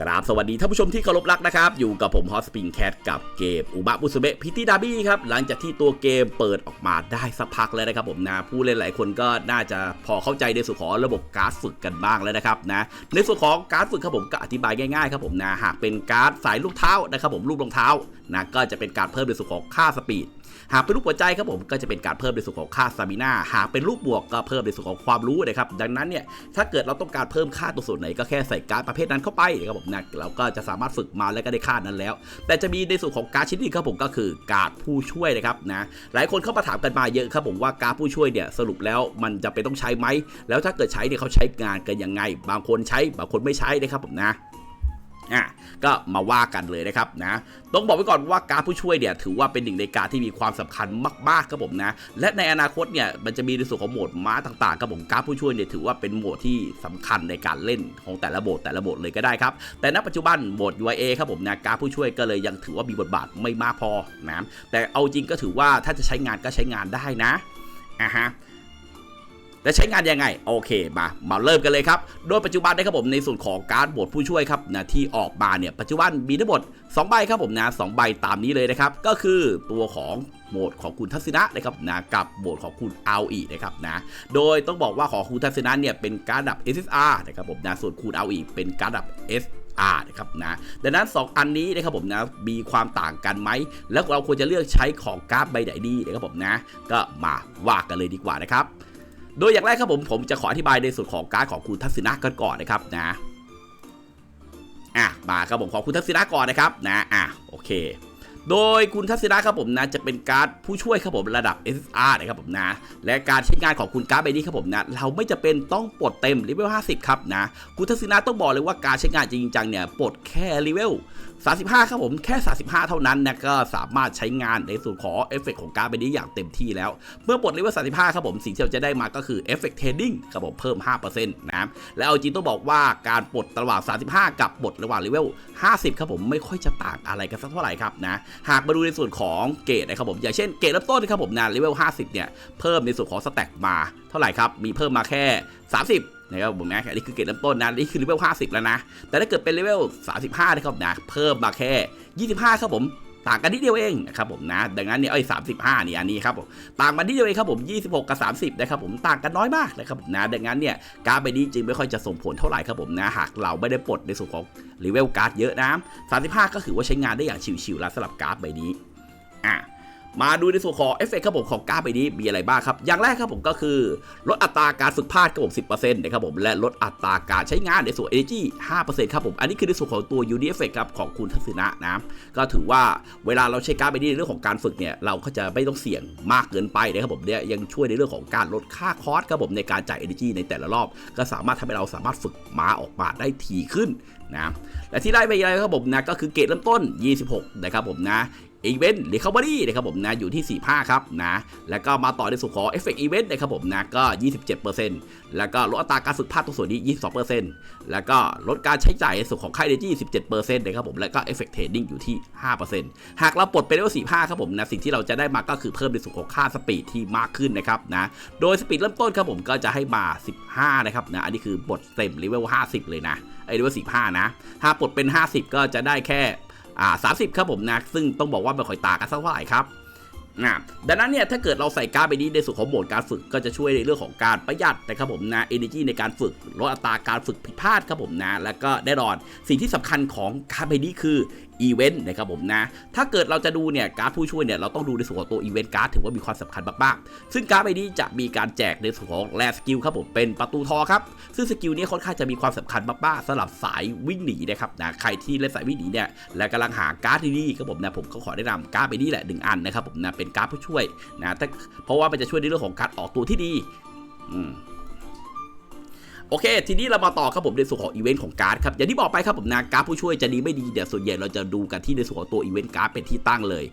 กราบสวัสดีท่านผู้ชมที่เคารพรักนะครับ อยู่กับผมฮอสปิงแคทกับเกมอุบะบุสเบะพิติดาบี้ครับ หลังจากที่ตัวเกมเปิดออกมาได้สักพักแล้วนะครับผมนะ ผู้เล่นหลายคนก็น่าจะพอเข้าใจในส่วนของระบบการ์ดฝึกกันบ้างแล้วนะครับนะ ในส่วนของการ์ดฝึกครับผมก็อธิบายง่ายๆครับผมนะ หากเป็นการ์ดสายลูกเท้านะครับผมลูกรองเท้านะก็จะเป็นการเพิ่มในส่วนของค่าสปีด หากเป็นลูกหัวใจครับผมก็จะเป็นการเพิ่มในส่วนของค่าสตามิน่าหากเป็นลูกบวกก็เพิ่มในส่วนของความรู้นะครับดังนั้นเนี่ยถ้าเกิดเราต้องการเพิ่มค่าตัวส่วนไหนก็แค่ใส่การประเภทนั้นเข้าไปนะครับผมนะเราก็จะสามารถฝึกมาแล้วก็ได้ค่านั้นแล้ว แต่จะมีในส่วนของการชิ้นนี้ครับผมก็คือการผู้ช่วยนะครับนะหลายคนเข้ามาถามกันมาเยอะครับผมว่าการผู้ช่วยเนี่ยสรุปแล้วมันจะเป็นต้องใช้ไหมแล้วถ้าเกิดใช้เนี่ยเขาใช้งานกันยังไง บางคนใช้บางคนไม่ใช้นะครับผมนะ อะก็มาว่ากันเลยนะครับนะต้องบอกไว้ก่อนว่าการผู้ช่วยเนี่ยถือว่าเป็นหนึ่งในการที่มีความสำคัญมากๆครับผมนะและในอนาคตเนี่ยมันจะมีในส่วนของโหมดม้าต่างๆครับผมการผู้ช่วยเนี่ยถือว่าเป็นโหมดที่สำคัญในการเล่นของแต่ละโหมดแต่ละโหมดเลยก็ได้ครับแต่ณปัจจุบันโหมด UIA ครับผมนะการผู้ช่วยก็เลยยังถือว่ามีบทบาทไม่มากพอนะแต่เอาจริงก็ถือว่าถ้าจะใช้งานก็ใช้งานได้นะอะฮะ และใช้งานยังไง โอเคมามาเริ่มกันเลยครับ โดยปัจจุบันนะครับผมในส่วนของการ์ดบทผู้ช่วยครับนะที่ออกมาเนี่ยปัจจุบันมีทั้งหมด2ใบครับผมนะสองใบตามนี้เลยนะครับ ก็คือตัวของโหมดของคุณทัศนะนะครับนะกับโหมดของคุณเอาอีนะครับนะโดยต้องบอกว่าของคุณทัศนะเนี่ยเป็นการ์ดดับ SSR นะครับผมนะส่วนคุณเอาอีเป็นการ์ดดับ S R นะครับนะดังนั้น 2 อันนี้นะครับผมนะมีความต่างกันไหม แล้วเราควรจะเลือกใช้ของการ์ดใบไหนดีนะครับผมนะ ก็มาว่ากันเลยดีกว่านะครับ โดยอย่างแรกครับผมผมจะขออธิบายในส่วนของการ์ดของคุณทัศนะกันก่อนนะครับนะอะมาครับผมของคุณทัศนะก่อนนะครับนะอะโอเค โดยคุณทัศนะครับผมนะจะเป็นการ์ดผู้ช่วยครับผมระดับ SSR นะครับผมนะ และการใช้งานของคุณการ์ดใบนี้ครับผมนะเราไม่จะเป็นต้องปลดเต็มเลเวล 50 ครับนะ คุณทัศนะต้องบอกเลยว่าการใช้งานจริงจังเนี่ยปลดแค่เลเวล 35 ครับผมแค่ 35 เท่านั้นนะก็สามารถใช้งานในส่วนของเอฟเฟกของการ์ดใบนี้อย่างเต็มที่แล้ว เมื่อปลดเลเวล 35 ครับผมสิ่งที่เราจะได้มาก็คือเอฟเฟกเทรดดิ้งครับผมเพิ่ม 5%นะแล้วเอาจริงต้องบอกว่าการปลดระหว่าง 35 กับปลดระหว่างเลเวล 50 ครับผมไม่ค่อยจะต่างอะไรกันสักเท่าไหร่ครับนะหากมาดูในส่วนของเกรดนะครับผมอย่างเช่นเกรดเริ่มต้นครับผมนะเลเวล50 เนี่ย เพิ่มในส่วนของสแต็กมาเท่าไหร่ครับ มีเพิ่มมาแค่ 30นะครับผมนะอันนี้คือเกรดเริ่มต้นนะนี่คือเลเวล50 แล้วนะ แต่ถ้าเกิดเป็นเลเวล35นะครับนะเพิ่มมาแค่ 25 ครับผม ต่างกันนิดเดียวเองนะครับผมนะดังนั้นเนี่ยไอ้สามสิบห้าเนี่อันนี้ครับผมต่างกันิดเดียวเองครับผมยี่สิบหกกับสามสิบนะครับผมต่างกันน้อยมากนะครับผมนะดังนั้นเนี่ยการไปนี้จึงไม่ค่อยจะส่งผลเท่าไหร่ครับผมนะหากเราไม่ได้ปลดในส่วนของรีเวลการ์ดเยอะนะสามสิบห้าก็ถือว่าใช้งานได้อย่างชิวๆแล้วสำหรับการ์ดใบนี้อะ มาดูในส่วนของเอฟเฟกครับผมของก้าร์ดใบนี้มีอะไรบ้างครับ อย่างแรกครับผมก็คือ ลดอัตราการฝึกพลาดครับผม 10%นะครับผมและลดอัตราการใช้งานในส่วน Energy 5%ครับผม อันนี้คือในส่วนของตัว UD Effect ครับของคุณทัศนะนะ ก็ถือว่าเวลาเราใช้ก้าร์ดใบนี้ในเรื่องของการฝึกเนี่ย เราก็จะไม่ต้องเสี่ยงมากเกินไปนะครับผมเนี่ยยังช่วยในเรื่องของการลดค่าคอสครับผมในการจ่าย Energy ในแต่ละรอบ ก็สามารถทำให้เราสามารถฝึกม้าออกมาได้ทีขึ้นนะและที่ได้ไปอะไรครับผมนะก็คือเกรดเริ่มต้น 26 นะครับผมนะ อีเวนต์หรือคาบอรี่นะครับผมนะอยู่ที่ 45 ครับนะแล้วก็มาต่อในส่วนของเอฟเฟกต์อีเวนต์นะครับผมนะก็ 27%แล้วก็ลดอัตราการฝึกพลาดตรงส่วนนี้ 22%แล้วก็ลดการใช้จ่ายในส่วนของค่าเอเนจี17%นะครับผมแล้วก็เอฟเฟกต์เทรดดิ้งอยู่ที่ 5%หากเราปลดไปเลเวล45 ครับผมนะสิ่งที่เราจะได้มาก็คือเพิ่มในส่วนของค่าสปีดที่มากขึ้นนะครับนะโดยสปีดเริ่มต้นครับผมก็จะให้มา 15 นะครับนะอันนี้คือปลดเต็มเลเวล50 เลยนะไอ้เลเวล15นะ ถ้าปลดเป็น 50 ก็จะได้แค่ อ่า30ครับผมนะซึ่งต้องบอกว่าไม่ค่อยต่างกันสักเท่าไหร่ครับนะดังนั้นเนี่ยถ้าเกิดเราใส่การ์ดไปนี้ในส่วนของโหมดการฝึกก็จะช่วยในเรื่องของการประหยัดนะครับผมนะ energy ในการฝึกลดอัตราการฝึกผิดพลาดครับผมนะ แล้วก็แน่นอนสิ่งที่สำคัญของการ์ดใบนี้คือ อีเวนต์นะครับผมนะ ถ้าเกิดเราจะดูเนี่ยการ์ดผู้ช่วยเนี่ยเราต้องดูในส่วนของตัวอีเวนต์การ์ดถือว่ามีความสำคัญมากๆ ซึ่งการ์ดใบนี้จะมีการแจกในส่วนของแลสกิลครับผมเป็นประตูทอครับซึ่งสกิลนี้ค่อนข้างจะมีความสำคัญมากๆสำหรับสายวิ่งหนีนะครับนะใครที่เล่นสายวิ่งหนีเนี่ยและกำลังหาการ์ดดีๆครับผมนะผมก็ขอแนะนำการ์ดใบนี้แหละหนึ่งอันนะครับผมนะเป็นการ์ดผู้ช่วยนะเพราะว่ามันจะช่วยในเรื่องของการออกตัวที่ดี อืม โอเค ทีนี้เรามาต่อครับผมในส่วนของอีเวนต์ของการ์ดครับอย่างที่บอกไปครับผมนะการ์ดผู้ช่วยจะดีไม่ดีเดี๋ยวส่วนใหญ่เราจะดูกันที่ในส่วนของตัวอีเวนต์การ์ดเป็นที่ตั้งเลย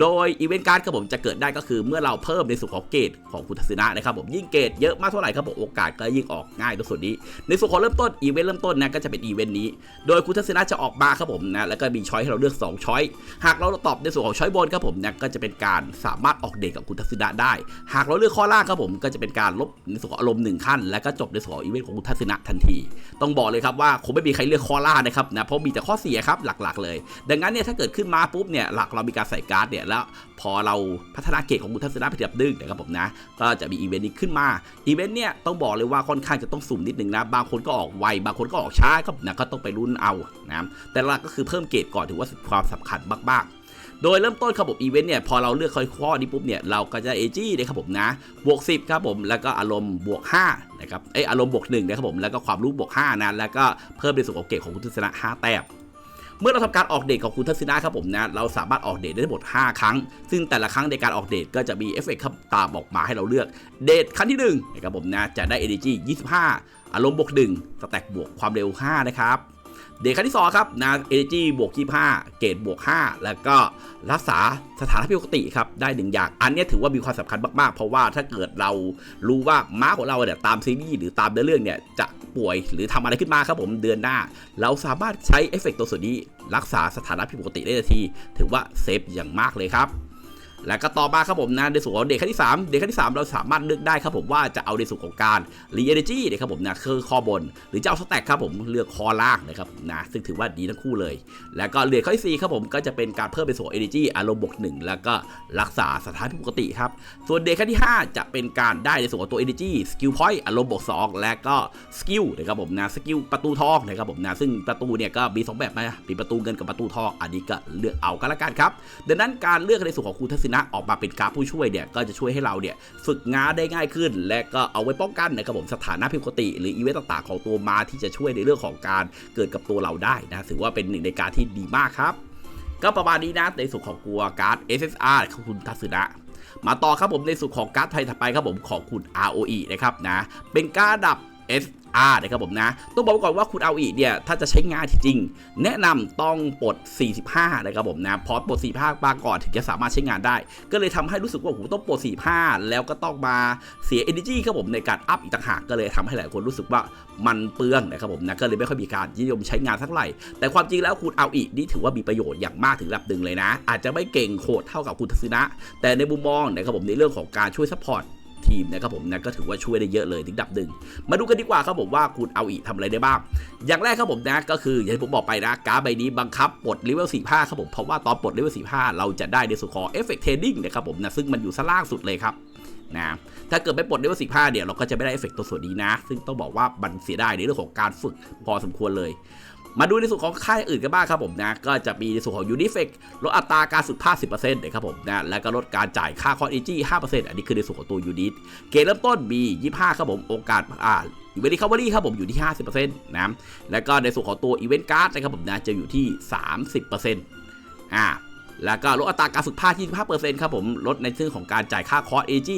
โดยอีเวนต์การ์ดครับผมจะเกิดได้ก็คือเมื่อเราเพิ่มในส่วนของเกรดของคุณทัศนะนะครับผมยิ่งเกรดเยอะมากเท่าไหร่ครับผมโอกาสก็ยิ่งออกง่ายตรงส่วนนี้ ในส่วนของเริ่มต้นอีเวนต์เริ่มต้นนะก็จะเป็นอีเวนต์นี้ โดยคุณทัศนะจะออกมาครับผมนะแล้วก็มีช้อยให้เราเลือก 2 ช้อยหากเราตอบในส่วนของช้อยบนครับผมนะก็จะเป็นการสามารถออกเดทกับคุณทัศนะได้ หากเราเลือกข้อล่างครับผมก็จะเป็นการลบในส่วนของอารมณ์หนึ่งขั้น แล้วก็จบในส่วนของอีเวนต์ของทัศนะทันที ต้องบอกเลยครับว่าคงไม่มีใครเลือกคอล่านะครับนะเพราะมีแต่ข้อเสียครับหลักๆ เลย ดังนั้นเนี่ยถ้าเกิดขึ้นมาปุ๊บเนี่ยหลักเรามีการใส่การ์ดเนี่ยแล้วพอเราพัฒนาเกรดของคุทัศนะไปแบบดึงนะครับผมนะก็จะมีอีเวนต์นี้ขึ้นมาอีเวนต์เนี่ยต้องบอกเลยว่าค่อนข้างจะต้องสุ่มนิดนึงนะบางคนก็ออกไวบางคนก็ออกช้าครับนะก็ต้องไปลุ้นเอานะแต่หลักก็คือเพิ่มเกรดก่อนถือว่าความสำคัญมากๆ โดยเริ่มต้นครับผมอีเวนต์เนี่ยพอเราเลือกข้อนี้ปุ๊บเนี่ยเราก็จะเอจี้นะครับผมนะบวก 10ครับผมแล้วก็อารมณ์บวก5นะครับเอยอารมณ์บวก1นะครับผมแล้วก็ความรู้บวก5นะแล้วก็เพิ่มในส่วนของเกรดของคุณทัศนะ 5 แต้มเมื่อเราทำการออกเดทของคุณทัศนะครับผมนะเราสามารถออกเดทได้ทั้งหมด 5 ครั้ง ซึ่งแต่ละครั้งในการออกเดทก็จะมีเอฟเฟกต์ครับตามออกมาให้เราเลือกเดทครั้งที่1นะครับผมนะจะได้ energy 25 อารมณ์บวก1สแต็กบวกความเร็ว 5 นะครับ เดทครั้งที่2ครับนะเอเนจีบวก25เกรดบวก 5 แล้วก็รักษาสถานะปกติครับ ได้หนึ่งอย่าง อันนี้ถือว่ามีความสำคัญมากๆ เพราะว่าถ้าเกิดเรารู้ว่าม้าของเราเนี่ยตามซีรีส์หรือตามเนื้อเรื่องเนี่ยจะป่วยหรือทำอะไรขึ้นมาครับผมเดือนหน้า เราสามารถใช้เอฟเฟกต์ตัวส่วนนี้ รักษาสถานะผิดปกติได้ทันที ถือว่าเซฟอย่างมากเลยครับ แล้วก็ต่อมาครับผมนะในส่วนของเด็กขั้นที่ 3 เด็กขั้นที่ 3 เราสามารถเลือกได้ครับผมว่าจะเอาในส่วนของการรีเอเนจีนะครับผมนะคือคอบน หรือจะเอาสแต็กครับผมเลือกคอล่างนะครับนะซึ่งถือว่าดีทั้งคู่เลย แล้วก็เดือนข้อที่4ครับผมก็จะเป็นการเพิ่มในส่วนเอเนจีอารมณ์บวกหนึ่งแล้วก็รักษาสถานะปกติครับส่วนเด็กขั้นที่ 5 จะเป็นการได้ในส่วนของตัวเอเนจีสกิลพอยต์อารมณ์บวก2และก็สกิลนะครับผมนะสกิลประตูทองนะครับผมนะซึ่งประตูเนี่ยก็มีสองแบบนะมีประตูเงินกับประตูทองอันนี้ก็เลือกเอากันละกันครับดังนั้นการเลือกในส่วนของคุณทัศนะออกมาเป็นการผู้ช่วยเนี่ยก็จะช่วยให้เราเนี่ยฝึกงานได้ง่ายขึ้น และก็เอาไว้ป้องกันนะครับผมสถานะผิดปกติ หรืออีเวนต์ต่างๆของตัวมาที่จะช่วยในเรื่องของการเกิดกับตัวเราได้นะถือว่าเป็นหนึ่งในการที่ดีมากครับ ก็ประมาณนี้นะในส่วนของกัวการ์ด SSR ของคุณทัศนะมาต่อครับผมในส่วนของการ์ดไทยถัดไปครับผมของคุณ ROE นะครับนะเป็นการ์ดดับ S R นะครับผมนะต้องบอกก่อนว่าคุณเอาอีกเนี่ยถ้าจะใช้งานจริง แนะนำต้องปลด 45 นะครับผมนะพราะปลด 45 มาก่อนถึงจะสามารถใช้งานได้ ก็เลยทำให้รู้สึกว่าโอ้โหต้องปลด 45 แล้วก็ต้องมาเสีย energy ครับผมในการอัพอีกต่างหากก็เลยทำให้หลายคนรู้สึกว่ามันเปลืองนะครับผมนะก็เลยไม่ค่อยมีการนิยมใช้งานสักเท่าไหร่ แต่ความจริงแล้วคุณเอาอีกนี่ถือว่ามีประโยชน์อย่างมากถึงระดับหนึ่งเลยนะ อาจจะไม่เก่งโคตรเท่ากับคุณทัศนะ แต่ในมุมมองนะครับผมในเรื่องของการช่วยซัพพอร์ต ทีมนะครับผมนะก็ถือว่าช่วยได้เยอะเลยถึงดับหนึ่งมาดูกันดีกว่าครับผมว่าคุณเอาอีทำอะไรได้บ้าง อย่างแรกครับผมนะก็คืออย่างที่ผมบอกไปนะการ์ดใบนี้บังคับปลดเลเวล45ครับผมเพราะว่าตอนปลดเลเวล45 เราจะได้ในส่วนของเอฟเฟกต์เทรดดิ้งนะครับผมนะซึ่งมันอยู่ซะล่างสุดเลยครับนะถ้าเกิดไม่ปลดเลเวล15เนี่ยเราก็จะไม่ได้เอฟเฟกต์ตัวส่วนนี้นะ ซึ่งต้องบอกว่ามันเสียดายในเรื่องของการฝึกพอสมควรเลย มาดูในส่วนของค่ายอื่นกันบ้างครับผมนะก็จะมีในส่วนของยูนิเฟกลดอัตราการสุดภาพ10%นะครับผมนะแล้วก็ลดการจ่ายค่าคอร์ดเอจี5%อันนี้คือในส่วนของตัวยูนิตเกณฑ์เริ่มต้นมี 25 ครับผมโอกาสอ่าอีเวนต์คัฟเวอรี่ครับผมอยู่ที่ 50%นะแล้วก็ในส่วนของตัวอีเวนต์การ์ดนะครับผมนะจะอยู่ที่ 30%อ่าแล้วก็ลดอัตราการฝึกภาค 25%ครับผม ลดในเรื่องของการจ่ายค่าคอร์สเอจี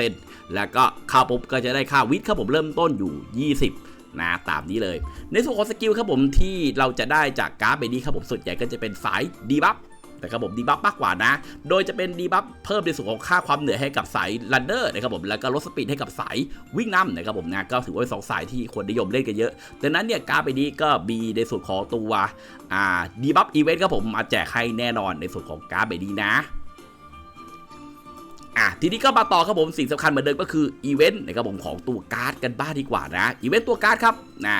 20%แล้วก็ค่าปุ๊บก็จะได้ค่าวิทย์ครับผมเริ่มต้นอยู่ 20 นะตามนี้เลย ในส่วนของสกิลครับผมที่เราจะได้จากการ์ดใบนี้ครับผมส่วนใหญ่ก็จะเป็นสายดีบัฟนะครับผมดีบัฟมากกว่านะ โดยจะเป็นดีบัฟเพิ่มในส่วนของค่าความเหนื่อยให้กับสายรันเนอร์นะครับผม แล้วก็ลดสปีดให้กับสายวิ่งนำนะครับผมนะ ก็ถือว่าเป็นสองสายที่คนนิยมเล่นกันเยอะดังนั้นเนี่ยการ์ดใบนี้ก็มีในส่วนของตัวดีบัฟอีเวนต์ครับผมมาแจกให้แน่นอนในส่วนของการ์ดใบนี้นะ ทีนี้ก็มาต่อครับผมสิ่งสำคัญเหมือนเดิมก็คืออีเวนต์นะครับผมของตัวการ์ดกันบ้างดีกว่านะอีเวนต์ตัวการ์ดครับนะ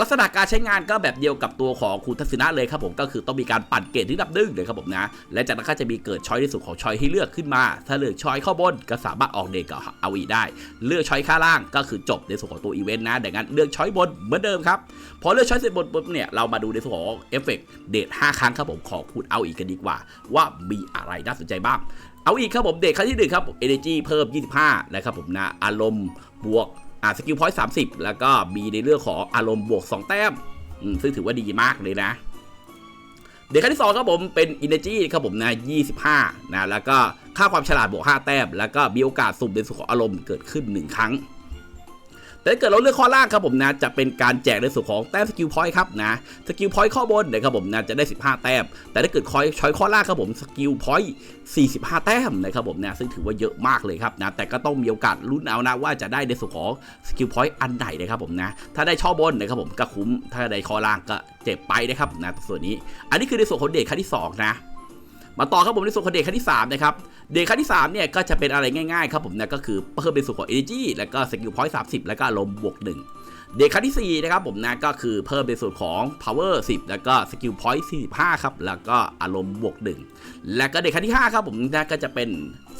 ลักษณะการใช้งานก็แบบเดียวกับตัวของคุณทัศนะเลยครับผมก็คือต้องมีการปั่นเกตที่ดับดึงเลยครับผมนะและจากนั้นก็จะมีเกิดช้อยที่สุดของช้อยให้เลือกขึ้นมา ถ้าเลือกช้อยข้าบนก็สามารถออกเดทกับเอาอีได้ เลือกช้อยข้างล่างก็คือจบในส่วนของตัวอีเวนต์นะดังนั้นเลือกช้อยบนเหมือนเดิมครับพอเลือกช้อยเสร็จบนปุ๊บเนี่ยเรามาดูในส่วนของเอฟเฟกต์เดท5ครั้งครับผมของคุณเอาอีกกันดีกว่า ว่ามีอะไรน่าสนใจบ้าง เอาอีกครับผมเด็กครั้งที่หนึ่งครับ energy เพิ่ม 25 นะครับผมนะ อารมณ์บวกอ่าสกิลพอยต์30แล้วก็มีในเรื่องของอารมณ์บวก 2 แต้ม ซึ่งถือว่าดีมากเลยนะ เด็กครั้งที่ 2 ครับผมเป็น energy ครับผมนะ25 นะ แล้วก็ค่าความฉลาดบวก 5 แต้ม แล้วก็มีโอกาสสุ่มในส่วนของอารมณ์เกิดขึ้น 1 ครั้ง แต่ถ้าเกิดเราเลือกข้อล่างครับผมนะจะเป็นการแจกในส่วนของแต้มสกิลพอยต์ครับนะสกิลพอยต์ข้อบนนะครับผมนะจะได้ 15 แต้ม แต่ถ้าเกิดคอยช้อยข้อล่างครับผมสกิลพอยต์45 แต้มนะครับผมนะซึ่งถือว่าเยอะมากเลยครับนะแต่ก็ต้องมีโอกาสลุ้นเอานะว่าจะได้ในส่วนของสกิลพอยต์อันใดนนะครับผมนะถ้าได้ช่อบนนะครับผมก็คุ้มถ้าได้ข้อล่างก็เจ็บไปนะครับนะส่วนนี้ อันนี้คือในส่วนของเดทขั้นที่สองนะ มาต่อครับผมในส่วนของเดทขั้นที่3นะครับเดทขั้นที่3เนี่ยก็จะเป็นอะไรง่ายๆครับผมนะก็คือเพิ่มเป็นส่วนของ energy แล้วก็สกิลพอยต์สามสิบแล้วก็อารมณ์บวก เด็กขั้นที่ 4 นะครับผมนะก็คือเพิ่มในส่วนของ power 10 แล้วก็ skill point 45 ครับ แล้วก็อารมณ์บวก 1 และก็เด็กขั้นที่ 5 ครับผมนะก็จะเป็น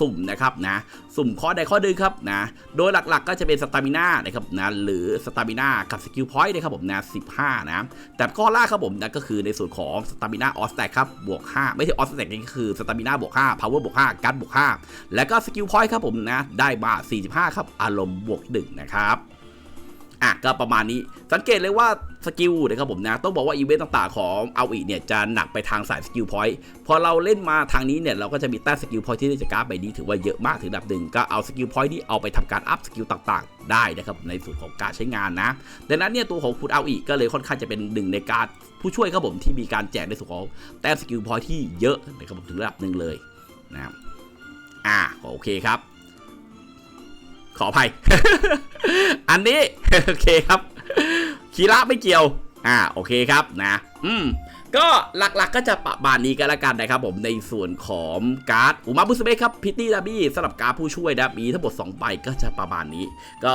สุ่มนะครับนะสุ่มข้อใดข้อหนึ่งครับนะโดยหลักๆก็จะเป็นสตามิน่านะครับนะหรือสตามิน่ากับสกิลพอยต์นะครับผมนะ15 นะแต่ข้อแรกครับผมนะก็คือในส่วนของสตามิน่าออสแตกครับบวก 5 ไม่ใช่ออสแตกนี่คือสตามิน่าบวก5 power บวก5การ์ดบวก 5 แล้วก็สกิลพอยต์ครับผมนะได้มา45 ครับ อารมณ์บวก 1 นะครับ อะก็ประมาณนี้สังเกตเลยว่าสกิลนะครับผมนะต้องบอกว่าอีเวนต์ต่างๆของเอาอีเนี่ยจะหนักไปทางสายสกิลพอยต์พอเราเล่นมาทางนี้เนี่ยเราก็จะมีแต้มสกิลพอยต์ที่ได้จากการ์ดใบนี้ถือว่าเยอะมากถึงระดับหนึ่งก็เอาสกิลพอยต์ที่เอาไปทำการอัพสกิลต่างๆ ได้นะครับในส่วนของการใช้งานนะดังนั้นเนี่ยตัวของคุณเอาอีก็เลยค่อนข้างจะเป็นหนึ่งในการผู้ช่วยครับผมที่มีการแจกในส่วนของแต้มสกิลพอยต์ที่เยอะนะครับผมถึงระดับหนึ่งเลยนะครับอ่าโอเคครับ ขออภัย อันนี้โอเคครับคีระไม่เกี่ยว อ่าโอเคครับนะอืมก็หลักๆก็จะประมาณนี้กันละกันนะครับผมในส่วนของการ์ดอุมาบุสเบครับพิตตี้ดาบี้สำหรับการดผู้ช่วยนะมีทั้งหมด2ใบก็จะประมาณนี้ ก็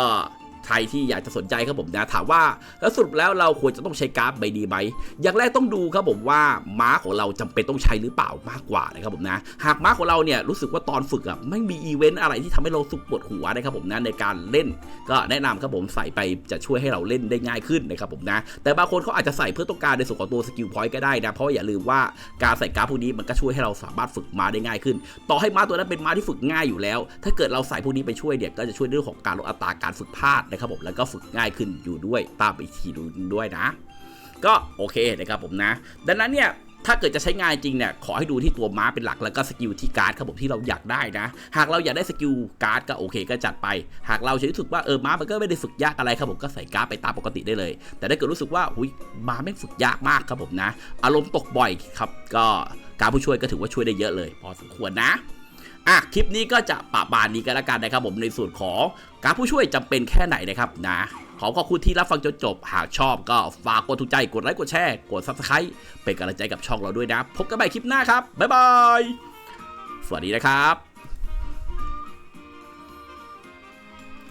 ใครที่อยากจะสนใจครับผมนะถามว่าแล้วสรุปแล้วเราควรจะต้องใช้กร์ดใบดีไหมอย่างแรกต้องดูครับผมว่าม้าของเราจำเป็นต้องใช้หรือเปล่ามากกว่านะครับผมนะ หากม้าของเราเนี่ยรู้สึกว่าตอนฝึกอะไม่มีอีเวนต์อะไรที่ทำให้เราสุกปวดหัวนะครับผมนะในการเล่น ก็แนะนำครับผมใส่ไปจะช่วยให้เราเล่นได้ง่ายขึ้นนะครับผมนะ แต่บางคนเขาอาจจะใส่เพื่อต้องการในส่วนของตัวสกิลพอยต์ก็ได้นะเพราะอย่าลืมว่าการใส่กร์ดพวกนี้มันก็ช่วยให้เราสามารถฝึกม้าได้ง่ายขึ้น ต่อให้ม้าตัวนั้นเป็นม้าที่ฝึกง่ายอยู่แล้ว ถ้าเกิดเราใส่พวกนี้ไปช่วยเนี่ยก็จะช่วยเรื่องของการลดอัตราการฝึกพลาดนะครับผมแล้วก็ฝึกง่ายขึ้นอยู่ด้วยตามไปทีดูด้วยนะ ก็โอเคนะครับผมนะ ดังนั้นเนี่ยถ้าเกิดจะใช้งานจริงเนี่ยขอให้ดูที่ตัวม้าเป็นหลักแล้วก็สกิลที่การ์ดครับผมที่เราอยากได้นะ หากเราอยากได้สกิลการ์ดก็โอเคก็จัดไป หากเรารู้สึกว่าเออม้ามันก็ไม่ได้ฝึกยากอะไรครับผมก็ใส่การ์ดไปตามปกติได้เลย แต่ถ้าเกิดรู้สึกว่าหุยม้าไม่ฝึกยากมากครับผมนะ อารมณ์ตกบ่อยครับ ก็การผู้ช่วยก็ถือว่าช่วยได้เยอะเลย พอสมควรนะ อะคลิปนี้ก็จะปะมานนี้กันแล้วกันนะครับผมในส่วนของการผู้ช่วยจำเป็นแค่ไหนนะครับนะขอขอบคุณที่รับฟังจนจบ หากชอบก็ฝากกดถูกใจ กดไลค์ กดแชร์ กด subscribe เป็นกำลังใจกับช่องเราด้วยนะ พบกันใหม่คลิปหน้าครับ บ๊ายบาย สวัสดีนะครับ